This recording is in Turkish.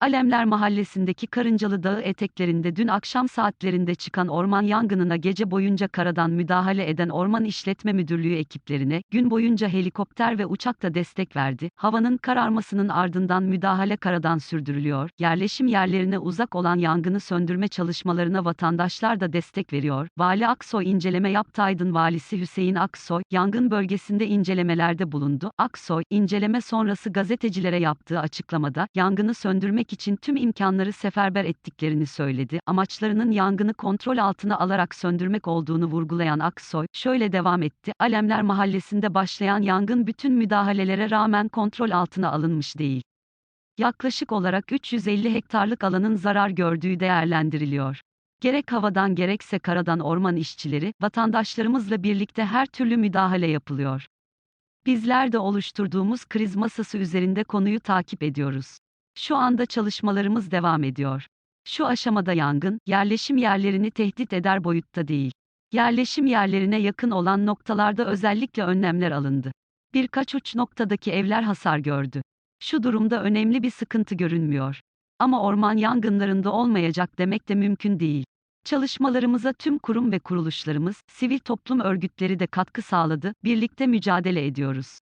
Alemler Mahallesi'ndeki Karıncalı Dağı eteklerinde dün akşam saatlerinde çıkan orman yangınına gece boyunca karadan müdahale eden Orman İşletme Müdürlüğü ekiplerine, gün boyunca helikopter ve uçak da destek verdi. Havanın kararmasının ardından müdahale karadan sürdürülüyor. Yerleşim yerlerine uzak olan yangını söndürme çalışmalarına vatandaşlar da destek veriyor. Vali Aksoy inceleme yaptı. Aydın Valisi Hüseyin Aksoy, yangın bölgesinde incelemelerde bulundu. Aksoy, inceleme sonrası gazetecilere yaptığı açıklamada, yangını söndürmek için tüm imkanları seferber ettiklerini söyledi. Amaçlarının yangını kontrol altına alarak söndürmek olduğunu vurgulayan Aksoy, şöyle devam etti. Alemler Mahallesi'nde başlayan yangın bütün müdahalelere rağmen kontrol altına alınmış değil. Yaklaşık olarak 350 hektarlık alanın zarar gördüğü değerlendiriliyor. Gerek havadan gerekse karadan orman işçileri, vatandaşlarımızla birlikte her türlü müdahale yapılıyor. Bizler de oluşturduğumuz kriz masası üzerinde konuyu takip ediyoruz. Şu anda çalışmalarımız devam ediyor. Şu aşamada yangın, yerleşim yerlerini tehdit eder boyutta değil. Yerleşim yerlerine yakın olan noktalarda özellikle önlemler alındı. Birkaç uç noktadaki evler hasar gördü. Şu durumda önemli bir sıkıntı görünmüyor. Ama orman yangınlarında olmayacak demek de mümkün değil. Çalışmalarımıza tüm kurum ve kuruluşlarımız, sivil toplum örgütleri de katkı sağladı, birlikte mücadele ediyoruz.